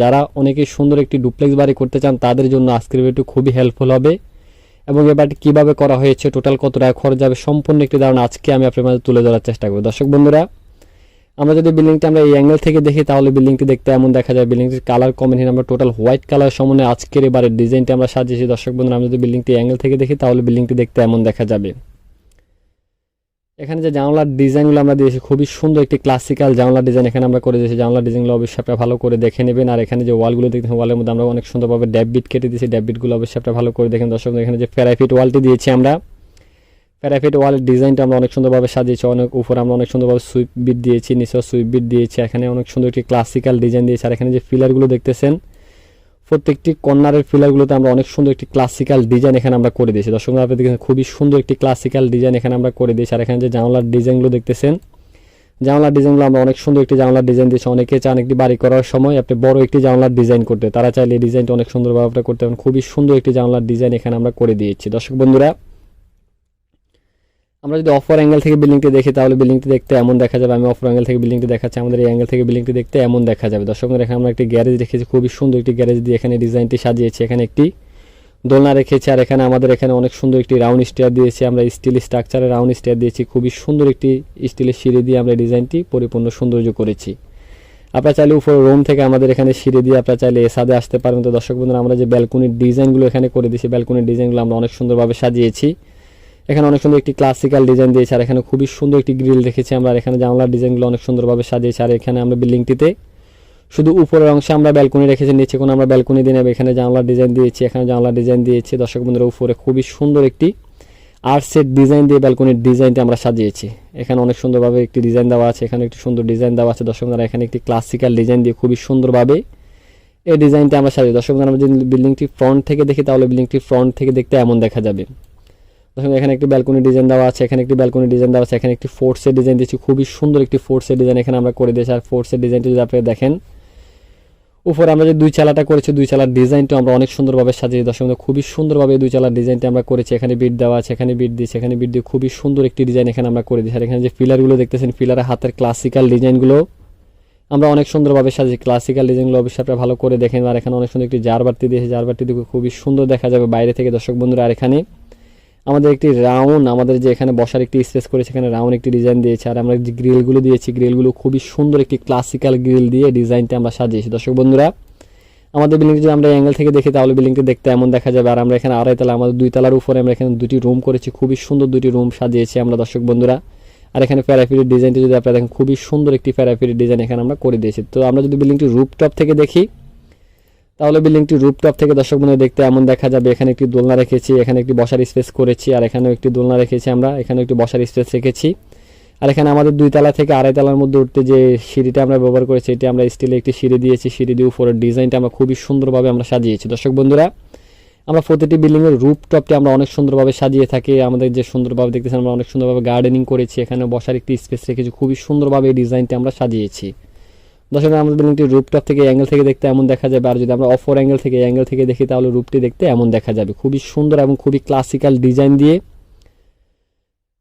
যারা অনেকেই সুন্দর একটি ডুপ্লেক্স বাড়ি করতে চান, তাদের জন্য আজকের ভিডিওটি খুবই হেল্পফুল হবে। এবং এ বাড়িটি কীভাবে করা হয়েছে টোটাল কত টাকা খরচ যাবে, সম্পূর্ণ একটি ধারণা আজকে আমি আপনার মাঝে তুলে ধরার চেষ্টা করব। দর্শক বন্ধুরা, আমরা যদি বিল্ডিংটি আমরা এই অ্যাঙ্গেল থেকে দেখি, তাহলে বিল্ডিংটি দেখতে এমন দেখা যায় বিল্ডিংটির কালার কম্বিনেশন আমরা টোটাল হোয়াইট কালার সমন্বয়ে আজকের এবারের ডিজাইনটি আমরা সাজিয়েছি। দর্শক বন্ধুরা, আমরা যদি বিল্ডিংটি অ্যাঙ্গেল থেকে দেখি, তাহলে বিল্ডিংটি দেখতে এমন দেখা যাবে। এখানে যে জানলার ডিজাইনগুলো আমরা দিয়েছি, খুবই সুন্দর একটি ক্লাসিক্যাল জানলার ডিজাইন এখানে আমরা করে দিয়েছি। জানলার ডিজাইনগুলো অবশ্যই আপনারা ভালো করে দেখে নেবেন। আর এখানে যে ওয়ালগুলো দেখতে ওয়ালের মধ্যে আমরা অনেক সুন্দরভাবে ড্যাববিট কেটে দিয়েছি। ড্যাববিটগুলো অবশ্যই আপনারা ভালো করে দেখেন। দর্শক, এখানে যে প্যারাফিট ওয়ালটি দিয়েছি আমরা প্যারাফিট ওয়ালের ডিজাইনটা আমরা অনেক সুন্দরভাবে সাজিয়েছি। অনেক উপরে আমরা অনেক সুন্দরভাবে সুইপ বিট দিয়েছি, নিচেও সুইপ বিট দিয়েছি। এখানে অনেক সুন্দর একটি ক্লাসিক্যাল ডিজাইন দিয়েছি। আর এখানে যে ফিলারগুলো দেখতেছেন প্রত্যেকটি কর্নারের ফিলারগুলোতে আমরা অনেক সুন্দর একটি ক্লাসিক্যাল ডিজাইন এখানে আমরা করে দিয়েছি। দর্শক বন্ধুরা, আপনি দেখেন খুবই সুন্দর একটি ক্লাসিক্যাল ডিজাইন এখানে আমরা করে দিয়েছি। আর এখানে যে জানলার ডিজাইনগুলো দেখতেছেন জানলার ডিজাইনগুলো আমরা অনেক সুন্দর একটি জানলার ডিজাইন দিয়েছি। অনেকে চান একটি বাড়ি করার সময় আপনি বড় একটি জানলার ডিজাইন করতে তারা চাইলে ডিজাইনটা অনেক সুন্দরভাবে আপনারা করতে পারেন। খুবই সুন্দর একটি জানলার ডিজাইন এখানে আমরা করে দিয়েছি। দর্শক বন্ধুরা আমরা যদি অফার অ্যাঙ্গেল থেকে বিল্ডিংটি দেখি, তাহলে বিল্ডিংটি দেখতে এমন দেখা যাবে। আমি অফার অ্যাঙ্গেল থেকে বিল্ডিংটি দেখাচ্ছি, আমাদের এই অ্যাঙ্গেল থেকে বিল্ডিংটি দেখতে এমন দেখা যাবে। দর্শক এখানে আমরা একটি গ্যারেজ রেখেছি, খুবই সুন্দর একটি গ্যারেজ দিয়ে এখানে ডিজাইনটি সাজিয়েছি। এখানে একটি দোলনা রেখেছি, আর এখানে আমাদের এখানে অনেক সুন্দর একটি রাউন্ড স্টেয়ার দিয়েছি। আমরা স্টিল স্ট্রাকচারে রাউন্ড স্টেয়ার দিয়েছি, খুবই সুন্দর একটি স্টিলের সিঁড়ি দিয়ে আমরা ডিজাইনটি পরিপূর্ণ সৌন্দর্য করেছি। আপনারা চাইলে উপরে রুম থেকে আমাদের এখানে সিঁড়ি দিয়ে আপনারা চাইলে এ সাদে আসতে পারবেন। তো দর্শক বন্ধুরা, আমরা যে ব্যালকনির ডিজাইনগুলো এখানে করে দিয়েছি ব্যালকনির ডিজাইনগুলো আমরা অনেক সুন্দরভাবে সাজিয়েছি। এখানে অনেক সুন্দর একটি ক্লাসিক্যাল ডিজাইন দিয়েছে, আর এখানে খুবই সুন্দর একটি গ্রিল রেখেছি আমরা, আর এখানে জানলার ডিজাইনগুলো অনেক সুন্দরভাবে সাজিয়েছি, আর এখানে আমরা বিল্ডিংটিতে শুধু উপরের অংশে আমরা ব্যালকনি রেখেছি, নিচে কোনো আমরা ব্যালকনি দিয়ে নেব, এখানে জানলার ডিজাইন দিয়েছি, এখানে জানলার ডিজাইন দিয়েছি, দর্শক বন্ধুরা, উপরে খুবই সুন্দর একটি আর্ট সেট ডিজাইন দিয়ে ব্যালকনির ডিজাইনটি আমরা সাজিয়েছি। এখানে অনেক সুন্দরভাবে একটি ডিজাইন দেওয়া আছে, এখানে একটি সুন্দর ডিজাইন দেওয়া আছে, দর্শক বন্ধুরা, এখানে একটি ক্লাসিক্যাল ডিজাইন দিয়ে খুবই সুন্দরভাবে এই ডিজাইনটি আমরা সাজিয়ে দর্শক বন্ধুরা, আমরা যদি বিল্ডিংটি ফ্রন্ট থেকে দেখি, তাহলে বিল্ডিংটি ফ্রন্ট থেকে দেখতে এমন দেখা যাবে। দেখুন এখানে একটি ব্যালকনি ডিজাইন দেওয়া আছে এখানে একটি ব্যালকনি ডিজাইন দেওয়া আছে এখানে একটি ফোর্সের ডিজাইন দিয়েছি খুবই সুন্দর একটি ফোর্সের ডিজাইন এখানে আমরা করে দিয়েছি। আর ফোর্সের ডিজাইনটি যদি আপনি দেখেন উপরে আমরা যে দুই চালাটা করেছি দুই চালার ডিজাইনটা আমরা অনেক সুন্দরভাবে সাজিয়ে দর্শক বন্ধু, খুবই সুন্দরভাবে দুই চালার ডিজাইনটা আমরা করেছি। এখানে বিট দেওয়া আছে এখানে বিট দিয়েছি এখানে বিট দিয়ে খুবই সুন্দর একটি ডিজাইন এখানে আমরা করে দিয়েছি। আর এখানে যে পিলারগুলো দেখতেছেন পিলারের হাতের ক্লাসিক্যাল ডিজাইনগুলো আমরা অনেক সুন্দরভাবে সাজিয়েছি। ক্লাসিক্যাল ডিজাইনগুলো অবশ্যই আপনারা ভালো করে দেখেন। আর এখানে অনেক সুন্দর একটি জার বাড়তি দিয়েছে জার বাড়তি দিয়ে খুবই সুন্দর দেখা যাবে বাইরে থেকে দর্শক বন্ধুরা। আর এখানে আমাদের একটি রাউন্ড আমাদের যে এখানে বসার একটি স্পেস করেছে, এখানে রাউন্ড একটি ডিজাইন দিয়েছে। আর আমরা যে গ্রিলগুলো দিয়েছি গ্রিলগুলো খুবই সুন্দর একটি ক্লাসিক্যাল গ্রিল দিয়ে ডিজাইনটা আমরা সাজিয়েছি। দর্শক বন্ধুরা, আমাদের বিল্ডিংটি যদি আমরা অ্যাঙ্গেল থেকে দেখি, তাহলে বিল্ডিংটি দেখতে এমন দেখা যাবে। আর আমরা এখানে আড়াই তলা, আমাদের দুই তলার উপরে আমরা এখানে দুটি রুম করেছি, খুবই সুন্দর দুটি রুম সাজিয়েছি আমরা, দর্শক বন্ধুরা। আর এখানে প্যারাফিটের ডিজাইনটি যদি আপনারা দেখেন, খুবই সুন্দর একটি প্যারাফিটের ডিজাইন এখানে আমরা করে দিয়েছি। তো আমরা যদি বিল্ডিংটি রুপটপ থেকে দেখি তাহলে বিল্ডিংটি রুপটপ থেকে দর্শক বন্ধুরা দেখতে এমন দেখা যাবে। এখানে একটি দোলনা রেখেছি, এখানে একটি বসার স্পেস করেছি, আর এখানেও একটি দোলনা রেখেছি আমরা এখানে একটি বসার স্পেস রেখেছি। আর এখানে আমাদের দুই তলা থেকে আড়াই তলার মধ্যে উঠতে যে সিঁড়িটা আমরা ব্যবহার করেছি এটি আমরা স্টিলে একটি সিঁড়ি দিয়েছি। সিঁড়ি দিয়ে উপরের ডিজাইনটা আমরা খুবই সুন্দরভাবে আমরা সাজিয়েছি। দর্শক বন্ধুরা, আমরা প্রতিটি বিল্ডিংয়ের রুপ টপটি আমরা অনেক সুন্দরভাবে সাজিয়ে থাকি। আমাদের যে সুন্দরভাবে দেখতেছেন, আমরা অনেক সুন্দরভাবে গার্ডেনিং করেছি। এখানে বসার একটি স্পেস রেখেছি। খুবই সুন্দরভাবে এই ডিজাইনটি আমরা সাজিয়েছি। দর্শক আমাদের বিল্ডিংটি রুপটপ থেকে অ্যাঙ্গেল থেকে দেখতে এমন দেখা যাবে। আর যদি আমরা অফর অ্যাঙ্গেল থেকে অ্যাঙ্গেল থেকে দেখি, তাহলে রূপটি দেখতে এমন দেখা যাবে। খুবই সুন্দর এবং খুবই ক্লাসিক্যাল ডিজাইন দিয়ে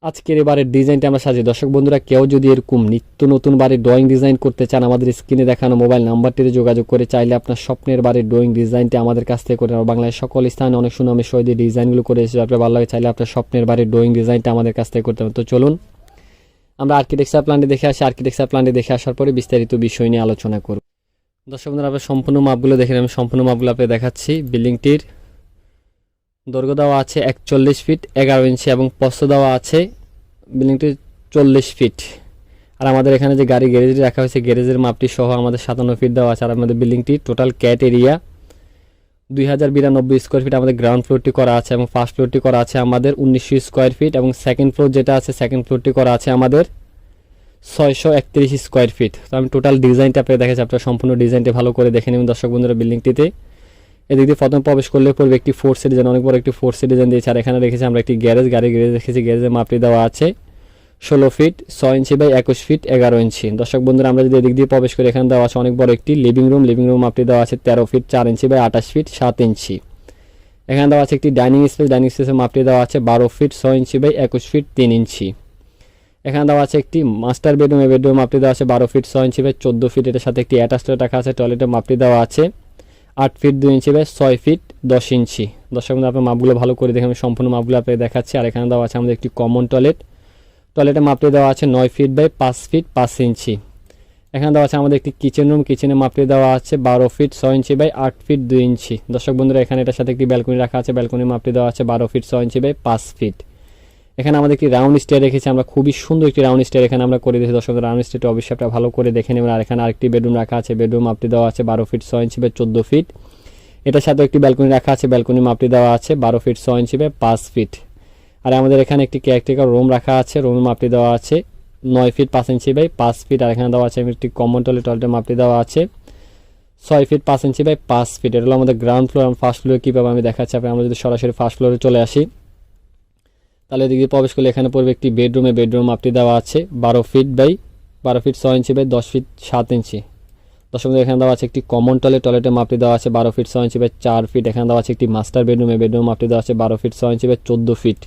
আজকের এবারের ডিজাইনটা আমরা সাজিয়ে। দর্শক বন্ধুরা, কেউ যদি এরকম নিত্য নতুন বাড়ির ড্রয়িং ডিজাইন করতে চান, আমাদের স্ক্রিনে দেখানো মোবাইল নাম্বারটিতে যোগাযোগ করে চাইলে আপনার স্বপ্নের বাড়ির ড্রয়িং ডিজাইনটি আমাদের কাছ থেকে করে বাংলাদেশ সকল স্থানে অনেক সুনামে সহিত ডিজাইনগুলো করে এসেছে আপনার ভালো লাগে, চাইলে আপনার স্বপ্নের বাড়ির ড্রয়িং ডিজাইনটা আমাদের কাছ থেকে করতে হবে তো চলুন আমরা আর্কিটেকচার প্ল্যানটি দেখে আসি আর্কিটেকচার প্ল্যানটি দেখে আসার পরে বিস্তারিত বিষয় নিয়ে আলোচনা করব। দর্শক বন্ধুরা আপনার সম্পূর্ণ মাপগুলো দেখেন আমি সম্পূর্ণ মাপগুলো আপনাকে দেখাচ্ছি। বিল্ডিংটির দৈর্ঘ্য দেওয়া আছে একচল্লিশ ফিট এগারো ইঞ্চি এবং পস্ত দেওয়া আছে বিল্ডিংটি চল্লিশ ফিট আর আমাদের এখানে যে গাড়ি গ্যারেজটি রাখা হয়েছে গ্যারেজের মাপটি সহ আমাদের সাতান্ন ফিট দেওয়া আছে। আর আমাদের বিল্ডিংটি টোটাল ক্যাট এরিয়া দুই হাজার বিরানব্বই স্কোয়ার ফিট আমাদের গ্রাউন্ড ফ্লোরটি করা আছে এবং ফার্স্ট ফ্লোরটি করা আছে আমাদের উনিশশো স্কোয়ার ফিট এবং সেকেন্ড ফ্লোর যেটা আছে সেকেন্ড ফ্লোরটি করা আছে আমাদের ছয়শো একত্রিশ স্কোয়ার ফিট তো আমি টোটাল ডিজাইনটা আপনাকে দেখাচ্ছি, আপনার সম্পূর্ণ ডিজাইনটি ভালো করে দেখে নেবেন দর্শক বন্ধুরা বিল্ডিংটিতে এদিক দিয়ে প্রথম প্রবেশ করলে পড়বে একটি ফোর্সের ডিজাইন অনেক বড় একটি ফোর্সের ডিজাইন দিয়েছে, আর এখানে রেখেছি আমরা একটি গ্যারেজ গাড়ি গ্যারেজ রেখেছি গ্যারেজের মাপটি দেওয়া আছে। ষোলো ফিট, ছয় ইঞ্চি বাই একুশ ফিট, এগারো ইঞ্চি। দর্শক বন্ধুরা, আমরা যদি এদিক দিয়ে প্রবেশ করি, এখানে দেওয়া আছে অনেক বড় একটি লিভিং রুম লিভিং রুম মাপটি দেওয়া আছে তেরো ফিট, চার ইঞ্চি বাই আঠাশ ফিট, সাত ইঞ্চি। এখানে দেওয়া আছে একটি ডাইনিং স্পেস ডাইনিং স্পেসের মাপটি দেওয়া আছে বারো ফিট, ছয় ইঞ্চি বাই একুশ ফিট, তিন ইঞ্চি। এখানে দেওয়া আছে একটি মাস্টার বেডরুম এই বেডরুম মাপটি দেওয়া আছে বারো ফিট, ছয় ইঞ্চি বাই চোদ্দ ফিট। এটার সাথে একটি অ্যাটাচ রাখা আছে। টয়লেটের মাপটি দেওয়া আছে আট ফিট, দুই ইঞ্চি বাই ছয় ফিট, দশ ইঞ্চি। দর্শক আপনার মাপগুলো ভালো করে দেখে আমি সম্পূর্ণ মাপগুলো আপনাকে দেখাচ্ছি। আর এখানে দেওয়া আছে আমাদের একটি কমন টয়লেট টয়লেটের মাপটি দেওয়া আছে নয় ফিট বাই পাঁচ ফিট পাঁচ ইঞ্চি। এখানে দেওয়া আছে আমাদের একটি কিচেন রুম। কিচেনের মাপটি দেওয়া আছে বারো ফিট ছয় ইঞ্চি বাই আট ফিট দুই ইঞ্চি। দর্শক বন্ধুরা, এখানে এটার সাথে একটি ব্যালকনি রাখা আছে। ব্যালকনির মাপটি দেওয়া আছে বারো ফিট ছয় ইঞ্চি বাই পাঁচ ফিট। এখানে আমাদের একটি রাউন্ড স্টেয়ার রেখেছি। আমরা খুবই সুন্দর একটি রাউন্ড স্টেয়ার এখানে আমরা করে দিয়েছি। দর্শক রাউন্ড স্টেয়ারটা অবশ্যই ভালো করে দেখে নেবেন। আর এখানে আরেকটি বেডরুম রাখা আছে। বেডরুম মাপটি দেওয়া আছে বারো ফিট ছয় ইঞ্চি বাই চোদ্দ ফিট। এটার সাথে একটি ব্যালকনি রাখা আছে। ব্যালকনির মাপটি দেওয়া আছে বারো ফিট ছয় ইঞ্চি বাই পাঁচ ফিট। আর আমাদের এখানে একটি কেয়ারটেকার রুম রাখা আছে রুমের মাপটি দেওয়া আছে। নয় ফিট পাঁচ ইঞ্চি বাই পাঁচ ফিট আর এখানে দেওয়া আছে একটি কমন টয়লেট টয়লেটের মাপটি দেওয়া আছে। ছয় ফিট পাঁচ ইঞ্চি বাই পাঁচ ফিট এটা হলো আমাদের গ্রাউন্ড ফ্লোর এবং ফার্স্ট ফ্লোরে কীভাবে আমি দেখাচ্ছি? আপনি, আমরা যদি সরাসরি ফার্স্ট ফ্লোরে চলে আসি, তাহলে এদিকে প্রবেশ করলে এখানে পড়বে একটি বেডরুমে বেডরুম মাপটি দেওয়া আছে, বারো ফিট বাই, বারো ফিট ছয় ইঞ্চি বাই দশ ফিট সাত ইঞ্চি দশম এখানে দেওয়া আছে একটি কমন টয়লেট টয়লেটের মাপটি দেওয়া আছে, বারো ফিট ছয় ইঞ্চি বাই চার ফিট এখানে দেওয়া আছে একটি মাস্টার বেডরুমে বেডরুম মাপটি দেওয়া আছে, বারো ফিট ছয় ইঞ্চি বাই চোদ্দ ফিট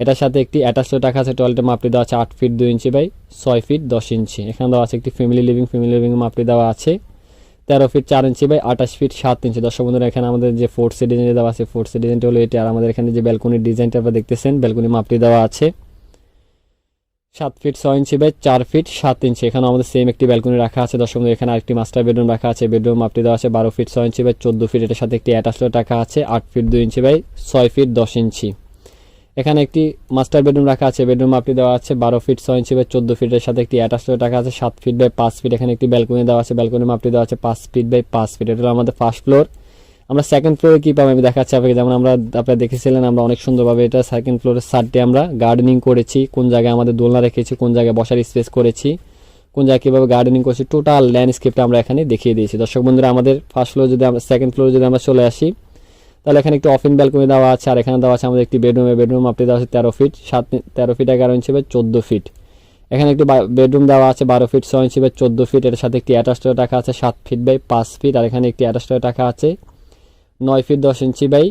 এটার সাথে একটি অ্যাটাচ রাখা আছে টয়লেটের মাপটি দেওয়া আছে আট ফিট দুই ইঞ্চি বাই ছয় ফিট দশ ইঞ্চি। এখানে দেওয়া আছে একটি ফ্যামিলি লিভিং ফ্যামিলি লিভিং মাপটি দেওয়া আছে। তেরো ফিট চার ইঞ্চি বাই আঠাশ ফিট সাত ইঞ্চি। দর্শক বন্ধুরা, এখানে আমাদের যে ফোর্থ ডিজাইন দেওয়া আছে ফোর্থ ডিজাইনটা হলো এটি। আর আমাদের এখানে যে ব্যালকনির ডিজাইনটা আপনারা দেখতেছেন ব্যালকনি মাপটি দেওয়া আছে। সাত ফিট ছয় ইঞ্চি বাই চার ফিট সাত ইঞ্চি। এখানে আমাদের সেম একটি ব্যালকনি রাখা আছে। দর্শক বন্ধু এখানে আরেকটি মাস্টার বেডরুম রাখা আছে। বেডরুম মাপটি দেওয়া আছে বারো ফিট ছয় ইঞ্চি বাই চোদ্দ ফিট এটার সাথে একটি অ্যাটাচ রাখা আছে, আট ফিট দুই ইঞ্চি বাই ছয় ফিট দশ ইঞ্চি। এখানে একটি মাস্টার বেডরুম রাখা আছে। বেডরুম মাপটি দেওয়া আছে বারো ফিট ছয় ইঞ্চি বাই চোদ্দ ফিটের সাথে একটি অ্যাটাচ রাখা আছে, সাত ফিট বাই পাঁচ ফিট এখানে একটি ব্যালকনি দেওয়া আছে ব্যালকনি মাপটি দেওয়া আছে পাঁচ ফিট বাই পাঁচ ফিট এটা আমাদের ফার্স্ট ফ্লোর আমরা সেকেন্ড ফ্লোরে কী পাবো আমি দেখাচ্ছি আপনাকে। যেমন আমরা আপনারা দেখেছিলেন, আমরা অনেক সুন্দরভাবে এটা সেকেন্ড ফ্লোরের সাইডে আমরা গার্ডেনিং করেছি। কোন জায়গায় আমাদের দোলনা রেখেছি, কোন জায়গায় বসার স্পেস করেছি, কোন জায়গায় কীভাবে গার্ডেনিং করছি টোটাল ল্যান্ডস্কেপটা আমরা এখানে দেখিয়ে দিয়েছি। দর্শক বন্ধুরা, আমাদের ফার্স্ট ফ্লোর যদি আমরা সেকেন্ড ফ্লোরে যদি আমরা চলে আসি তাহলে এখানে একটি অফিন ব্যালকনি দেওয়া আছে, আর এখানে দেওয়া আছে আমাদের একটি বেডরুমে বেডরুম আপনি দেওয়া আছে তেরো ফিট সাত, তেরো ফিট এগারো ইঞ্চি বা চোদ্দ ফিট এখানে একটি বেডরুম দেওয়া আছে বারো ফিট ছয় ইঞ্চি বা চোদ্দ ফিট এর সাথে একটি অ্যাটাচ রাখা আছে, সাত ফিট বাই পাঁচ ফিট আর এখানে একটি অ্যাটাচ রাখা আছে, নয় ফিট দশ ইঞ্চি বাই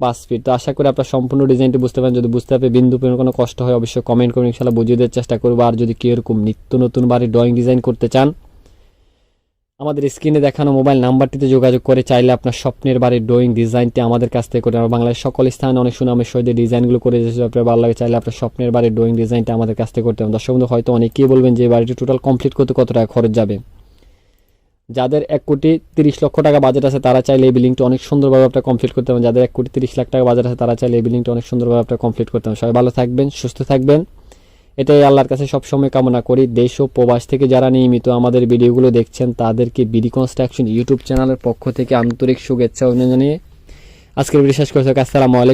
পাঁচ ফিট তো আশা করি আপনার সম্পূর্ণ ডিজাইনটি বুঝতে পারেন, যদি বুঝতে পারে বিন্দু পরিমাণ কোনো কষ্ট হয়, অবশ্যই কমেন্ট করুন ইনশাল্লাহ বুঝিয়ে দেওয়ার চেষ্টা করব। আর যদি কেউ এরকম নিত্য নতুন বাড়ির ড্রয়িং ডিজাইন করতে চান আমাদের স্ক্রিনে দেখানো মোবাইল নাম্বারটিতে যোগাযোগ করে চাইলে আপনার স্বপ্নের বাড়ির ড্রয়িং ডিজাইনটি আমাদের কাছ থেকে করে আমরা বাংলাদেশ সকল স্থানে অনেক সুনামের সহিত ডিজাইনগুলো করে যেতে আপনার ভালো লাগে চাইলে আপনার স্বপ্নের বাড়ির ড্রয়িং ডিজাইনটা আমাদের কাছ থেকে করতে হবে দর্শক বন্ধু, হয়তো অনেকেই বলবেন যে বাড়িটি টোটাল কমপ্লিট করতে কত টাকা খরচ যাবে? যাদের এক কোটি তিরিশ লক্ষ টাকা বাজেট আছে, তারা চাইলে এই বিল্ডিংটি অনেক সুন্দরভাবে আপনার কমপ্লিট করতে হবে যাদের এক কোটি তিরিশ লাখ টাকা বাজেট আছে, তারা চাইলে এই বিল্ডিংটি অনেক সুন্দরভাবে আপনার কমপ্লিট করতে হবে সবাই ভালো থাকবেন, সুস্থ থাকবেন। এটাই আল্লাহর কাছে সবসময় কামনা করি। দেশ ও প্রবাস থেকে যারা নিয়মিত আমাদের ভিডিওগুলো দেখছেন, তাদেরকে বিডি কনস্ট্রাকশন ইউটিউব চ্যানেলের পক্ষ থেকে আন্তরিক শুভেচ্ছা অভিনন্দন জানিয়ে আজকের ভিডিও শেষ করছি। আসসালামু আলাইকুম।